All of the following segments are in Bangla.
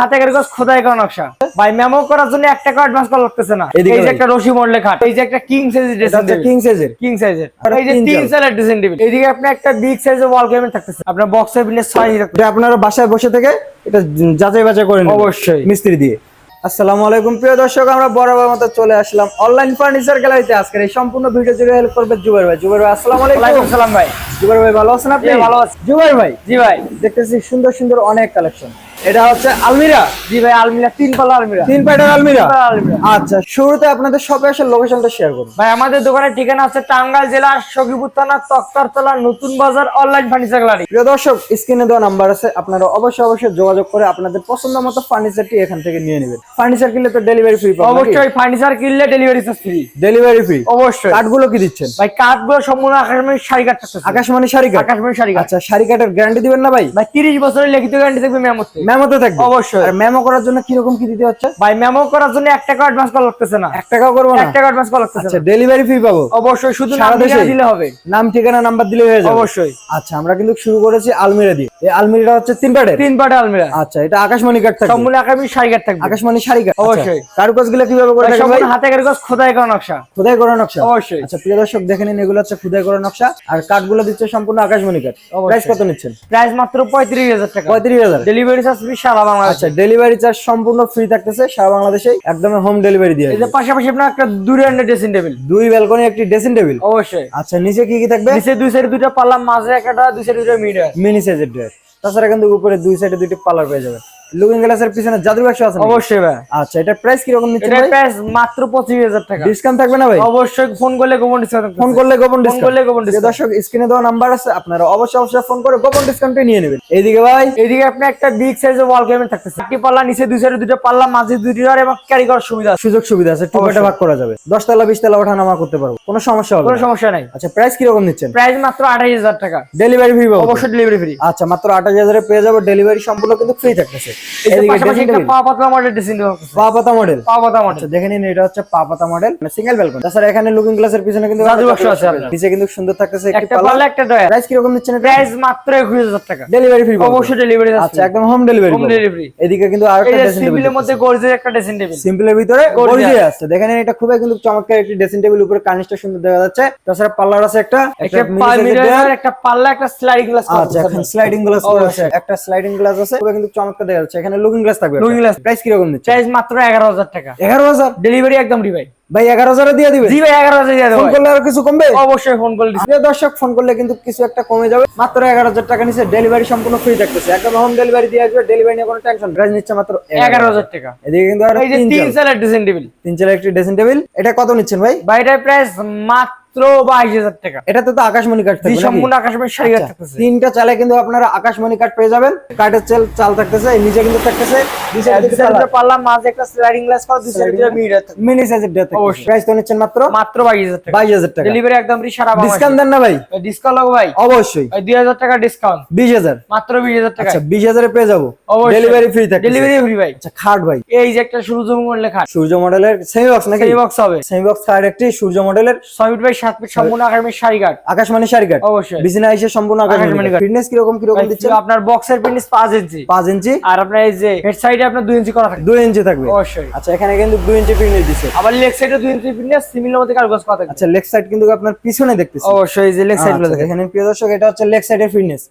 হাতে করে খোদাই করা নকশা। ভাই মেমো করার জন্য এক টাকা অ্যাডভান্স করা লাগতেছে না। এই যে একটা রশি মডেল খাট এই যে একটা কিং সাইজ এটা ড্রেসিং হচ্ছে টেবিল কিং সাইজের কিং সাইজের এই যে তিন সাইজের ড্রেসিং টেবিল এইদিকে আপনি একটা বিগ সাইজের ওয়াল ক্যাবিনেট থাকতেছে। আপনার বক্সের বিনে ছয় এটা আপনারা বাসায় বসে থেকে এটা যাচাই বাছাই করেন অবশ্যই। মিস্ত্রি দিয়ে। আসসালামু আলাইকুম। প্রিয় দর্শক আমরা বরাবর মতো চলে আসলাম অনলাইন ফার্নিচার গ্যালারিতে আজকের এই সম্পূর্ণ ভিডিও জুড়ে হেল্প করবে জুবাইর ভাই। জুবাইর ভাই আসসালামু আলাইকুম। আসসালাম ভাই। জুবাইর ভাই ভালো আছেন আপনি? ভালো আছি। জুবাইর ভাই জি ভাই। দেখতেছি সুন্দর সুন্দর অনেক কালেকশন এটা হচ্ছে আলমিরা। জি ভাই আলমিরা তিন পাল্লা আলমিরা। তিন প্যাটার আলমিরা? আচ্ছা শুরুতে আপনাদের শপে আসার লোকেশনটা শেয়ার করুন। ভাই আমাদের দোকানের ঠিকানা আছে টাঙ্গাইল জেলার সখীপুর থানা তক্তারতলা নতুন বাজার অনলাইন ফার্নিচার গ্যালারি প্রিয় দর্শক স্ক্রিনে দেওয়া নাম্বার আছে আপনারা অবশ্যই অবশ্যই যোগাযোগ করে আপনাদের পছন্দ মতো ফার্নিচারটি এখান থেকে নিয়ে নেবেন। ফার্নিচার কিনলে তো ডেলিভারি ফ্রি পাবেন অবশ্যই ফার্নিচার কিনলে ডেলিভারি ফ্রি ডেলিভারি ফ্রি অবশ্যই। কাঠগুলো কি দিচ্ছেন? ভাই কাঠগুলো সম্পূর্ণ আকাশমণি শাড়ি কাঠ আকাশমণি শাড়ি কাঠ আকাশমণি শাড়ি কাঠ আচ্ছা শাড়ি কাঠের গ্যারান্টি দিবেন না ভাই? ভাই তিরিশ বছরের লিখিত গ্যারান্টি থাকবে মেমোতে মেমোতে থাকবে। অবশ্যই। আর মেমো করার জন্য কীরকম কি দিতে হচ্ছে? ভাই মেমো করার জন্য এক টাকা অ্যাডভান্স করা লাগতেছে না। এক টাকাও করব না? এক টাকা অ্যাডভান্স করা লাগতেছে আচ্ছা ডেলিভারি ফ্রি পাবো? অবশ্যই শুধু নাম ঠিকানা দিলে হবে। নাম ঠিকানা নাম্বার দিলে হয়ে যাবে। অবশ্যই। আচ্ছা আমরা কিন্তু শুরু করেছি আলমিরা দিয়ে। এই আলমিরাটা হচ্ছে তিন প্যাডের তিন পাটে আলমিরা। আচ্ছা এটা আকাশমণি কাঠ থাকবে। সম্পূর্ণ আকাশমণি শাড়ি কাঠ থাকবে। আকাশমণি শাড়ি কাঠ অবশ্যই। কারুকাজগুলো কীভাবে করে থাকেন ভাই? হাতে করে গছ খোদাই করা নকশা। খোদাই করা নকশা? অবশ্যই। আচ্ছা প্রিয় দর্শক দেখে নিন এগুলো হচ্ছে খোদাই করা নকশা। আর কাঠগুলো দিচ্ছে সম্পূর্ণ আকাশমণি অবশ্যই। প্রাইস কত নিচ্ছেন? প্রাইস মাত্র পঁয়ত্রিশ হাজার টাকা। পঁয়ত্রিশ হাজার। ডেলিভারি চার্জ ফ্রি সারা বাংলাদেশে। আচ্ছা ডেলিভারি চার্জ সম্পূর্ণ ফ্রি থাকতেছে সারা বাংলাদেশে একদম হোম ডেলিভারি দিয়ে এর পাশাপাশি আপনার একটা দূরে আন্ডার ড্রেসিং টেবিল দুই ব্যালকনি একটি ড্রেসিং টেবিল অবশ্যই। আচ্ছা নিচে কি কি থাকবে? নিচে দুই সাইডে দুইটা পাল্লা মাঝে একটা দুই সাইডে দুইটা মিটার মিনি সাইজের ড্রেস তাছাড়া কিন্তু উপরে দুই সাইডে দুইটি পার্লার পেয়ে যাবে লুকিং গ্লাসের পিছনে জাদুর বাক্স আছে অবশ্যই ভাই। আচ্ছা এটা প্রাইস কি রকম নিচ্ছে ভাই? প্রাইস মাত্র পঁচিশ হাজার টাকা। ডিসকাউন্ট থাকবে না ভাই? অবশ্যই ফোন করলে গোপন ডিসকাউন্ট ফোন করলে গোপন ফোন ডিসকাউন্ট করলে গোপন ডিসকাউন্ট দর্শক স্ক্রিনে দেওয়া নাম্বার আছে আপনারা অবশ্যই অবশ্যই ফোন করে গোপন ডিসকাউন্টে নিয়ে নেবেন। এইদিকে ভাই? এইদিকে আপনি একটা বিগ সাইজের ওয়াল ক্যাবিনেট থাকতেছে। একটি পাল্লা নিচে দুই সাইডে দুটো পাল্লা মাঝে দুই ডোর এবং ক্যারি করার সুবিধা আছে। সুযোগ সুবিধা আছে টুকাটা। ভাগ করা যাবে। দশ তলা বিশ তলা ওঠা নামা করতে পারব। কোনো সমস্যা হবে কোনো সমস্যা নাই। আচ্ছা প্রাইস কি রকম নিচ্ছেন? প্রাইস মাত্র আঠাশ হাজার টাকা। ডেলিভারি ফ্রি অবশ্যই ডেলিভারি ফ্রি আচ্ছা মাত্র আঠাশ হাজারে পেয়ে যাব। ডেলিভারি সম্পূর্ণ কিন্তু ফ্রি থাকতেছে। আচ্ছা সুন্দর থাকতেছে একটি ডেলিভারি ফ্রি অবশ্যই ডেলিভারি আচ্ছা একদম হোম ডেলিভারি হোম ডেলিভারি এদিকে কিন্তু আরেকটা ড্রেসিং টেবিল মধ্যে গর্জের একটা ড্রেসিং টেবিল সিম্পলের ভিতরে গর্জিয়াস আছে। দেখেন এটা খুবই কিন্তু চমৎকার একটি ড্রেসিং টেবিল উপরে কার্নিশটা সুন্দর দেখা যাচ্ছে। তাছাড়া পার্লার আছে একটা। একটা মিরর পাল্লা একটা স্লাইডিং গ্লাস আচ্ছা এখন স্লাইডিং গ্লাস আছে। একটা স্লাইডিং গ্লাস আছে। খুবই কিন্তু চমৎকার দেখা যাচ্ছে। এখানে লুকিং গ্লাস থাকবে Looking glass। প্রাইস কি রকম নিচ্ছে প্রাইস মাত্র এগারো হাজার টাকা। এগারো হাজার? ডেলিভারি একদম ফ্রি ভাই। ভাই এগারো হাজারে দিয়ে দিবে জি ভাই এগারো হাজার দিয়ে দেবো ফোন করলে আরও কিছু কমবে? অবশ্যই ফোন করলে। প্রিয় দর্শক ফোন করলে কিন্তু কিছু একটা কমে যাবে। মাত্র এগারো হাজার টাকা নিচে ডেলিভারি সম্পূর্ণ ফ্রি থাকতেছে। একদম হোম ডেলিভারি দিয়ে আসবে ডেলিভারি নিয়ে কোনো টেনশন প্রাইস নিচ্ছে মাত্র এগারো হাজার টাকা। এদিকে কিন্তু আরও তিন তিন চাল। ড্রেসিং টেবিল তিন চালের একটি ড্রেসিং টেবিল এটা কত নিচ্ছেন ভাই? বাইরের প্রাইস মাত্র বাইশ হাজার টাকা। এটাতে তো আকাশমণি কাঠ থাকবে সম্পূর্ণ শাড়ি আচ্ছা, থাকতেছে। তিনটা চালে কিন্তু আপনারা আকাশমণি কাঠ পেয়ে যাবেন। কাঠের চাল চাল থাকতেছে নিচে কিন্তু থাকতেছে দুই মাঝে একটা স্লাইডিং গ্লাস করা দুই সাইডে মিরর মিনি সাইজের ডেট অবশ্যই। প্রাইস তো নিচ্ছেন মাত্র মাত্র বাইশ হাজার টাকা। বাইশ হাজার টাকা। ডেলিভারি একদম ফ্রি সারা ডিসকাউন্ট দেন না ভাই? ডিসকাউন্ট লাগবে ভাই? অবশ্যই। ওই দুই হাজার টাকা ডিসকাউন্ট বিশ হাজার। মাত্র বিশ হাজার টাকা। আচ্ছা বিশ হাজারে পেয়ে যাব। ডেলিভারি ফ্রি থাকে ডেলিভারি ফ্রি ভাই। আচ্ছা খাট ভাই। এই যে একটা সূর্য মডেলের সেমি বক্স নাকি? সেই বক্স হবে। সেমি বক্স খাট একটি সূর্য মডেলের বাই সাত সম্পূর্ণ শাড়ি আকাশমণি অবশ্যই। বিছানা এসে সম্পূর্ণ আকাশমণি আকাশমণি কাঠ। ফিটনেস কীরকম কীরকম দিচ্ছে আপনার বক্সের ইঞ্চি পাঁচ ইঞ্চি আর আপনার এই যে হেড সাইডে আপনার দুই ইঞ্চি করা থাকবে। অবশ্যই। আচ্ছা এখানে কিন্তু দুই ইঞ্চি ফিটনেস দিচ্ছে আবার লেগ সাইডে ইঞ্চি সিমিলের মধ্যে করা থাকে আচ্ছা লেগ সাইড কিন্তু আপনার পিছনে দেখতেছি। অবশ্যই এই যে লেগ সাইডগুলো আচ্ছা, এখানে প্রিয় দর্শক এটা হচ্ছে লেগ সাইডের ফিটনেস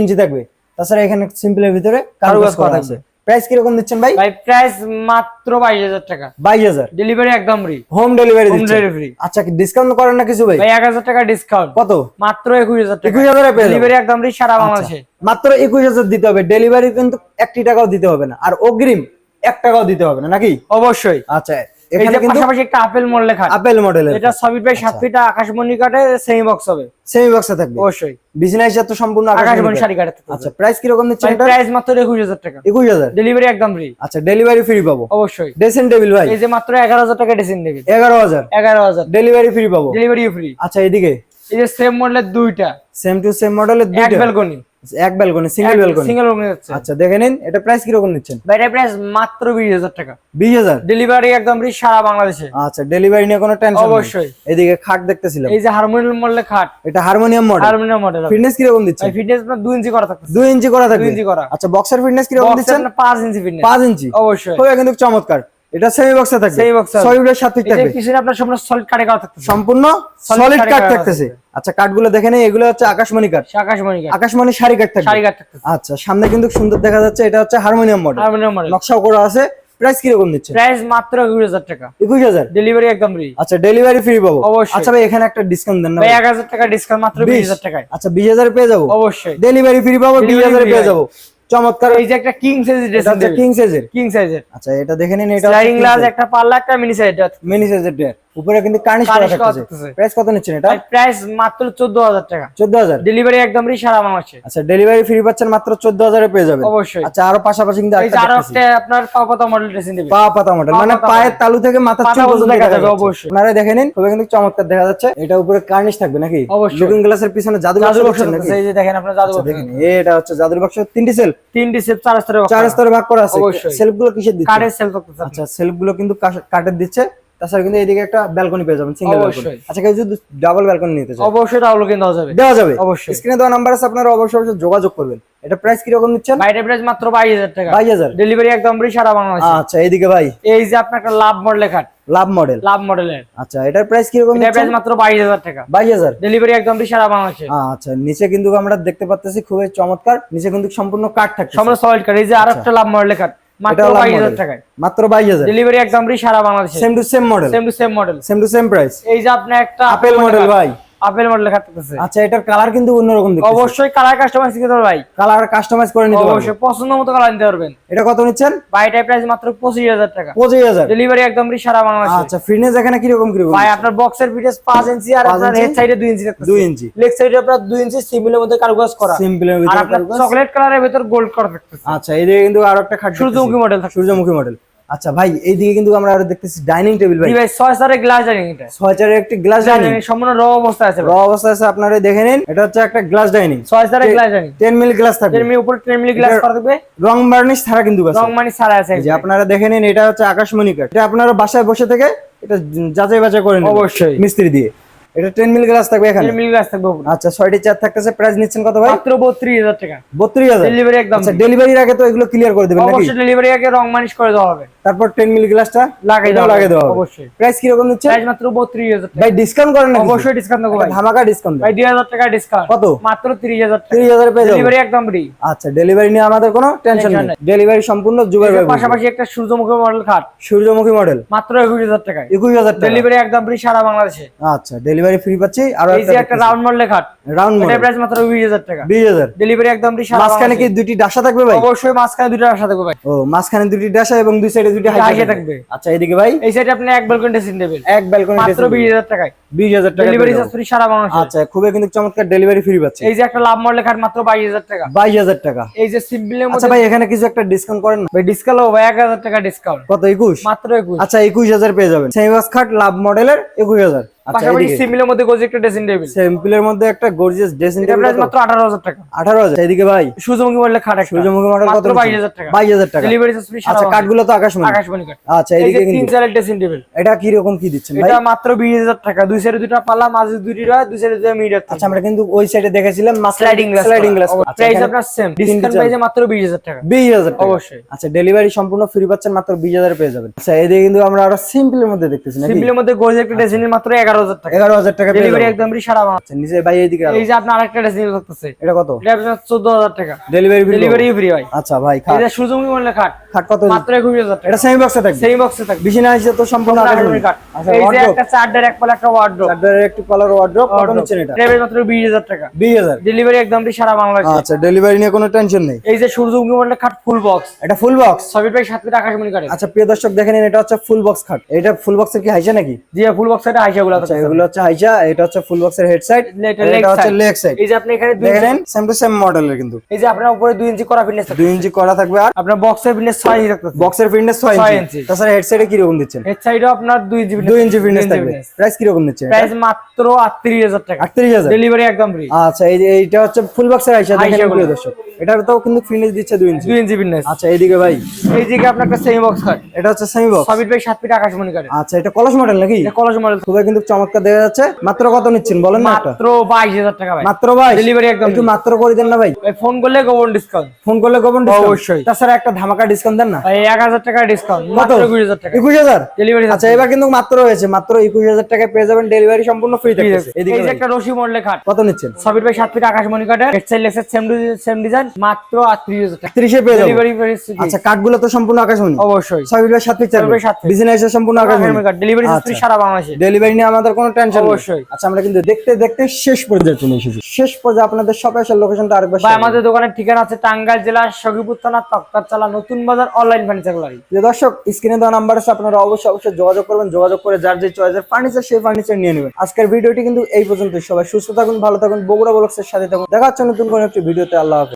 ইঞ্চি থাকবে। তাছাড়া এখানে সিম্পলের ভিতরে কারুকাজ কারুকাজ করা আছে। প্রাইস কীরকম দিচ্ছেন ভাই? ভাই প্রাইস মাত্র বাইশ হাজার টাকা। বাইশ হাজার? ডেলিভারি একদম free home delivery home delivery আচ্ছা ডিসকাউন্ট করেন না কিছু ভাই? ভাই এক হাজার টাকা ডিসকাউন্ট কত? মাত্র একুশ হাজার টাকা। 21000 এ পেয়ে ডেলিভারি একদম ফ্রি সারা বাংলাদেশে। মাত্র একুশ হাজার দিতে হবে। ডেলিভারি কিন্তু 1 টাকাও দিতে হবে না। আর অগ্রিম 1 টাকাও দিতে হবে না নাকি? অবশ্যই। আচ্ছা এখানে কিন্তু পাশাপাশি একটা আপেল মডেল লেখা আপেল মডেলের এটা ছয় ফিট বাই সাত ফিট আকাশমণি কাঠে সেমি বক্স হবে। সেমি বক্সে থাকবে। অবশ্যই। বিছানা এসে তো সম্পূর্ণ আকাশমণি শাড়ি কাঠে আচ্ছা প্রাইস কীরকম দিচ্ছেন এটা? প্রাইস মাত্র একুশ হাজার টাকা। একুশ হাজার? ডেলিভারি একদম ফ্রি আচ্ছা ডেলিভারি ফ্রি পাবো। অবশ্যই। ড্রেসিং টেবিল ভাই। এই যে মাত্র এগারো হাজার টাকা ড্রেসিং দেবে এগারো হাজার? এগারো হাজার। ডেলিভারি ফ্রি পাবো। ডেলিভারি ফ্রি আচ্ছা এদিকে এই যে সেম মডেলের দুইটা। সেম টু সেম মডেলের এক দুইটা। ব্যালকনি এক ব্যালকনি সিঙ্গেল ব্যালকনি সিঙ্গেল রুমে যাচ্ছে। আচ্ছা দেখে নিন এটা প্রাইস কীরকম নিচ্ছেন? ভাই এটা প্রাইস মাত্র বিশ হাজার টাকা। বিশ হাজার? ডেলিভারি একদম free সারা বাংলাদেশে। আচ্ছা ডেলিভারি নিয়ে কোনো টেনশন অবশ্যই। এদিকে খাট দেখতেছিলাম। এই যে হারমোনিয়াম মডেলের খাট। এটা harmonium model harmonium model fitness কীরকম দিচ্ছেন? ফিটনেস আপনার দুই ইঞ্চি করা থাকছে দুই ইঞ্চি করা থাকবে? দুই ইঞ্চি করা। আচ্ছা বক্সের ফিটনেস কীরকম Box দিচ্ছেন? আপনার পাঁচ ইঞ্চি ফিটনেস পাঁচ ইঞ্চি অবশ্যই। খুবই কিন্তু চমৎকার। এটা সেমি বক্সে থাকবে। এ ছয় উইডের সাথে থাকবে। পিছনে আপনার সম্পূর্ণ সলিড কাটে করা থাকতেছে। সম্পূর্ণ সলিড কাঠ কাঠ থাকতেছে। আচ্ছা কাঠগুলো দেখে নেই এগুলো হচ্ছে আকাশমণি কাঠ আকাশমণি কাট আকাশমণি শাড়ি কাঠ থাকবে। শাড়ি কাট থাকতেছে। আচ্ছা সামনে কিন্তু সুন্দর দেখা যাচ্ছে এটা হচ্ছে হারমোনিয়াম মডেল হারমোনিয়াম মডেল নকশাও করা আছে। প্রাইস কীরকম নিচ্ছে প্রাইস মাত্র একুশ হাজার টাকা। একুশ হাজার? ডেলিভারি একদম ফ্রি আচ্ছা ডেলিভারি ফ্রি পাবো। আচ্ছা ভাই এখানে একটা ডিসকাউন্ট দেন না ভাই ভাই? এক হাজার টাকা ডিসকাউন্ট মাত্র বিশ। হাজার টাকায়। আচ্ছা বিশ হাজার পেয়ে যাব। অবশ্যই। ডেলিভারি ফ্রি পাবো বিশ Delivery হাজারে free পেয়ে। যাব। চমৎকার। এই যে একটা কিং সাইজের এটা ড্রেসিং কিং সাইজের কিং সাইজের আচ্ছা এটা দেখে নিন এটা স্লাইডিং গ্লাস একটা পাল্লা একটা মিনি সাইজ মিনি সাইজের ডেয়ার উপরে কিন্তু কার্নিশ করা থাকতেছে। থাকতেছে। প্রাইস কত নিচ্ছেন এটা? প্রাইস মাত্র চোদ্দ হাজার টাকা। চোদ্দ হাজার? ডেলিভারি একদম ফ্রি সারা বাংলাদেশে আচ্ছা ডেলিভারি ফ্রি পাচ্ছেন মাত্র চোদ্দ হাজারে পেয়ে যাবেন। অবশ্যই। আচ্ছা আরও পাশাপাশি কিন্তু আরেকটা আরও একটা আপনার পাওপাতা মডেল ড্রেসিং টেবিল পা পাতা মডেল মানে পায়ের তালু থেকে পাতা চুল পর্যন্ত দেখা যাবে, অবশ্যই। আপনারা দেখে নিন খুবই কিন্তু চমৎকার দেখা যাচ্ছে। এটা উপরে কার্নিশ থাকবে নাকি? অবশ্যই। লুকিং গ্লাসের পিছনে জাদু জাদু বাক্স নাকি? এই যে দেখেন আপনার জাদু আচ্ছা, বক্স। দেখেন এটা হচ্ছে জাদুর বাক্স তিনটি সেল তিনটি সেট চার স্তরে চার স্তরে ভাগ করা আছে। অবশ্যই। সেলফগুলো কিসের দিচ্ছে? কাঠের সেল আচ্ছা সেলফগুলো কিন্তু কাঠের দিচ্ছে। তাছাড়া কিন্তু এইদিকে একটা ব্যালকনি পেয়ে যাবেন সিঙ্গেল ব্যালকনি। আচ্ছা কেউ যদি ডাবল ব্যালকনি নিতে চায়। অবশ্যই ডাউনলোড কিন্তু দেওয়া যাবে। দেওয়া যাবে। অবশ্যই। স্ক্রিনে দেওয়া নাম্বার আছে আপনারা অবশ্যই অবশ্যই যোগাযোগ করবেন। এটা প্রাইস কি রকম নিচ্ছেন? বাইরের প্রাইস মাত্র বাইশ হাজার টাকা। বাইশ হাজার। ডেলিভারি একদম ফ্রি সারা বাংলাদেশে। আচ্ছা এইদিকে ভাই। এই যে আপনার একটা লাভ মডেলের খাট। লাভ মডেল লাভ মডেলের আচ্ছা এটার প্রাইস কি রকম এটা প্রাইস মাত্র বাইশ হাজার টাকা। বাইশ হাজার। ডেলিভারি একদম ফ্রি সারা বাংলাদেশে। আচ্ছা নিচে কিন্তু আমরা দেখতে পাচ্তেছি খুবই চমৎকার। নিচে কিন্তু সম্পূর্ণ কাঠ থাকছে সম্পূর্ণ সলিড কাট এই যে আর একটা লাভ মডেল টাকায় মাত্র বাইশ হাজার ডেলিভারি একদম সারা বাংলাদেশে। Same to same model same to same model same to same price এই যে আপনি একটা আপেল মডেল ভাই। আপেল মডেলের খাট থাকতেছে আচ্ছা এটার কালার কিন্তু অন্যরকম দেখতে অবশ্যই কালার কাস্টমাইজ করতে হবে ভাই। কালার কাস্টমাইজ করে নিতে পারবেন। অবশ্যই পছন্দ মতো কালার নিতে পারবেন। এটা কত নিচ্ছেন? বাইটাই প্রাইস মাত্র পঁচিশ হাজার টাকা। পঁচিশ হাজার। ডেলিভারি একদম ফ্রি সারা বাংলাদেশে। আচ্ছা ফ্রিনেস এখানে কীরকম কীরকম? ভাই আপনার বক্সের ফিটনেস পাঁচ ইঞ্চি আর আপনার হেড সাইডে দুই ইঞ্চি থাকতেছে। দুই ইঞ্চি। লেগ সাইডে আপনার দুই ইঞ্চি সিমিলের মধ্যে কারুকাজ করা। সিম্পলের আর ভিতরে আপনার কারুকাজ। চকলেট কালারের ভিতর গোল্ড করা থাকতেছে। আচ্ছা এইদিকে কিন্তু আরও একটা খাট সূর্যমুখী মডেল সূর্যমুখী মডেল আচ্ছা ভাই এইদিকে কিন্তু আমরা আরও দেখতেছি ডাইনিং টেবিল ভাই। ভাই ছয় সারের গ্লাস ডাইনিং এটা। ছয় চারের একটি গ্লাস ডাইনিং সম্পূর্ণ র অবস্থা আছে র অবস্থা আছে আপনারা দেখে নিন। এটা হচ্ছে একটা গ্লাস ডাইনিং ছয় সারের glass dining ten milli glass থাকবে। এর মেয়ে উপরে টেন মিলি গ্লাস করা থাকবে। রং বার্নিশ ছাড়া কিন্তু আছে। রং মানি ছাড়া আছে। যে আপনারা দেখে নিন এটা হচ্ছে আকাশমণি কাঠ এটা আপনারা বাসায় বসে থেকে এটা যাচাই বাছাই করে নিন অবশ্যই। মিস্ত্রি দিয়ে। এটা টেন মিলি গ্লাস থাকবে এখানে? টেন মিলি গ্লাস থাকবে আচ্ছা থাকতেছে প্রাইস নিচ্ছেন কত ভাই? মাত্র বত্রিশ হাজার টাকা। বত্রিশ হাজার? ডেলিভারি একদম আচ্ছা ডেলিভারির আগে তো এগুলো ক্লিয়ার করে দেবেন নাকি? অবশ্যই ডেলিভারি আগে রং মানিশ করে দেওয়া হবে। তারপর টেন মিলি গ্লাসটা লাগিয়ে দেওয়া অবশ্যই। প্রাইস কীরকম নিচ্ছে প্রাইস মাত্র বত্রিশ হাজার টাকা। ভাই ডিসকাউন্ট করেন না অবশ্যই ডিসকাউন্ট দেবো ভাই। ধামাকা ডিসকাউন্ট ভাই দুই হাজার টাকা ডিসকাউন্ট কত? মাত্র তিরিশ হাজার টাকা। তিরিশ হাজার পেয়ে যাব। ডেলিভারি একদম ফ্রি আচ্ছা ডেলিভারি নিয়ে আমাদের কোনো টেনশন নেই। ডেলিভারি সম্পূর্ণ জুবের ভাই পাশাপাশি একটা সূর্যমুখী মডেল খাট। সূর্যমুখী মডেল মাত্র একুশ হাজার টাকায়। একুশ হাজার টাকা। ডেলিভারি একদম ফ্রি সারা বাংলাদেশে। আচ্ছা ডেলিভারি ফ্রি পাচ্ছি আর এই যে একটা রাউন্ড মডেলের খাট রাউন্ড মডেল প্রাইস মাত্র বিশ হাজার টাকা। বিশ হাজার। ডেলিভারি একদম ফ্রি সারা মাঝখানে কি। দুইটি ডাসা থাকবে ভাই? অবশ্যই মাঝখানে দুটো সাথে থাকবে ভাই। ও মাঝখানে দুটি ডাসা এবং দুই সাইডে দুটি হাইটে থাকবে। আচ্ছা এদিকে ভাই। এই সাইডে আপনি এক ব্যালকনি ড্রেসিং টেবিল এক ব্যালকনি মাত্র বিশ হাজার টাকায়। বিশ হাজার টাকা ডেলিভারি চার্জ। ফ্রি সারা বাংলাদেশে। আচ্ছা খুবই কিন্তু চমৎকার ডেলিভারি ফ্রি পাচ্ছি। এই যে একটা লাভ মডেলের খাট মাত্র বাইশ হাজার টাকা। বাইশ হাজার টাকা। এই যে সিম্পলের আচ্ছা মধ্যে ভাই এখানে কিছু একটা ডিসকাউন্ট করেন না? ভাই ডিসকাউন্ট ভাই এক হাজার টাকা ডিসকাউন্ট কত একুশ? মাত্র একুশ। আচ্ছা একুশ হাজার পেয়ে যাবেন। সেমিবাস খাট লাভ মডেলের একুশ হাজার। আচ্ছা পাশাপাশি এদিকে। সিম্পলের মধ্যে গোজ একটা ড্রেসিং টেবিল স্যাম্পলের মধ্যে একটা গর্জিয়াস ড্রেসিং টেবিল প্রাইস মাত্র আঠারো হাজার টাকা। আঠারো হাজার। এদিকে ভাই। সূর্যমুখী মডেলের খাট একটা। সূর্যমুখী মডেল কত মাত্র বাইশ হাজার টাকা। বাইশ হাজার টাকা। ডেলিভারি আচ্ছা। কাঠগুলো তো আকাশমণি। আকাশবাণী কাঠ। আচ্ছা তিন ড্রেসিং টেবিল এটা কি রকম কি দিচ্ছেন ভাই? এটা মাত্র বিশ হাজার টাকা। দুই সাইডে দুটা পাল্লা মাঝে দুটি রয় দুই সাইডে দুটো আচ্ছা আমরা কিন্তু ওই সাইডে দেখেছিলাম sliding glass sliding glass price আপনার সেম ডিসকাউন্ট। প্রাইসে মাত্র বিশ হাজার টাকা। বিশ হাজার টাকা। অবশ্যই। আচ্ছা ডেলিভারি সম্পূর্ণ ফ্রি পাচ্ছেন মাত্র বিশ হাজার পেয়ে যাবেন। আচ্ছা এদিকে কিন্তু আমরা আরও সিম্পলের মধ্যে দেখতেছি নাকি? সিম্পলের মধ্যে গোজ একটা ড্রেসিং মাত্র এগারো হাজার টাকা। এগারো হাজার টাকা ডেলিভারি একদম সারা আচ্ছা ভাই এইদিকে এই যে আপনার আরেকটা ড্রেসিং থাকতেছে এটা কত? এটা চোদ্দ হাজার টাকা। ডেলিভারি ডেলিভারি ফ্রি আচ্ছা ভাই খাট। যে সূর্যমুখী মডেলের খাট। খাট কত মাত্র একুশ হাজার এটা সেমি বক্সে থাকবে? সেই বক্সে থাকবে। বেশি না তো সম্পূর্ণ আকাশমণি কাঠ আচ্ছা এই যে একটা চার্ডার এক পালা একটা ওয়ার্ড্রোপ চার্জারের একটি কালার ওয়ার্ড্রপ কত নিচ্ছেন এটা। প্রাইস মাত্র বিশ হাজার টাকা। বিশ হাজার? ডেলিভারি একদম সারা বাংলাদেশে। আচ্ছা ডেলিভারি নিয়ে কোনো টেনশন নেই। এই যে সূর্যমুখী খাট ফুল বক্স এটা ফুল বক্স ছবি প্রায় সাত ফিট আকাশমণি কাটে আচ্ছা প্রিয় দর্শক দেখে নিন এটা হচ্ছে ফুল বক্স খাট। এটা ফুল বক্সের কি হাইছে নাকি? জি ফুল বক্স এটা আইসা গুলা আচ্ছা এগুলো হচ্ছে হাইজা এটা হচ্ছে ফুল বক্সের হেড সাইড এটা হচ্ছে লেগ সাইড এই যে আপনি এখানে দুই দেখে ইঞ্চি- নেন সেম টু সেম মডেলের কিন্তু। এই যে আপনার উপরে দুই ইঞ্চি করা ফিটনেস দুই ইঞ্চি করা থাকবে আর আপনার বক্সের ফিটনেস ছয় ইঞ্চি থাকতেছে। বক্সের ফিটনেস ছয় ছয় ইঞ্চি। ইঞ্চি। তাছাড়া হেড সাইডে কি রকম দিচ্ছেন? হেড সাইডও আপনার দুই ইঞ্চি দুই ইঞ্চি ফিটনেস থাকবে। প্রাইস কি রকম দিচ্ছেন? প্রাইস মাত্র আটত্রিশ হাজার টাকা। আটত্রিশ হাজার। ডেলিভারি একদম ফ্রি আচ্ছা এই যে এইটা হচ্ছে ফুল বক্সের আইসা দেখেন প্রিয় দর্শক। এটার তো কিন্তু ফিটনেস দিচ্ছে দুই ইঞ্চি দুই ইঞ্চি ফিটনেস আচ্ছা এইদিকে ভাই। এই দিকে আপনার একটা সেমি বক্স কাট এটা হচ্ছে সেমি বক্স ফিট বাই সাত ফিট আকাশমণি কাটে আচ্ছা এটা কলস মডেল নাকি? এটা কলেজ মডেল খুবই কিন্তু চমৎকার দেখা যাচ্ছে। মাত্র কত নিচ্ছেন বলেন না মাত্র বাইশ হাজার টাকা ভাই। মাত্র ভাই ডেলিভারি একদম একটু মাত্র করে দেন না ভাই। ভাই ফোন করলে গোবন ডিসকাউন্ট ফোন করলে গোপন discount? অবশ্যই। তাছাড়া একটা ধামাকা ডিসকাউন্ট দেন না? ভাই এক হাজার টাকা ডিসকাউন্ট মাত্র কুড়ি হাজার টাকা। একুশ হাজার? ডেলিভারি আচ্ছা এবার কিন্তু মাত্র হয়েছে। মাত্র একুশ হাজার টাকায় পেয়ে যাবেন। ডেলিভারি সম্পূর্ণ ফ্রি থাকছে। এই এদিকে যে একটা রশি মডেলের খাট কত নিচ্ছেন? ছয় ভাই বাই সাত ফিট আকাশমণি কাটের হেড সাইড লেক্সের সেম সেম ডিজাইন মাত্র আটত্রিশ হাজার টাকা। পেয়ে ডেলিভারি আচ্ছা তো সম্পূর্ণ আকাশমণি। অবশ্যই। সম্পূর্ণ আকাশমণি। ডেলিভারি আচ্ছা। সারা বাংলাদেশে। ডেলিভারি নিয়ে আমাদের কোনো টেনশন অবশ্যই। আচ্ছা আমরা কিন্তু দেখতে দেখতে শেষ পর্যায়ে চলে এসেছি। শেষ পর্যায়ে আপনাদের আসার লোকেশনটা আরেকবার ভাই আমাদের দোকানের ঠিকানা আছে টাঙ্গাইল জেলার থানা তক্তার চালা নতুন বাজার অনলাইন ফার্নিচার গ্যালারি যে দর্শক স্ক্রিনে দেওয়া নাম্বার আছে আপনারা অবশ্যই অবশ্যই যোগাযোগ করবেন। যোগাযোগ করে যার যে চয়েসের ফার্নিচার সেই ফার্নিচার নিয়ে নেবেন। আজকের ভিডিওটি কিন্তু এই পর্যন্ত সবাই সুস্থ থাকুন ভালো থাকুন বগুড়া ব্লগসের সাথে থাকুন। দেখা হচ্ছে নতুন কোনো একটি ভিডিওতে আল্লাহ হাফেজ।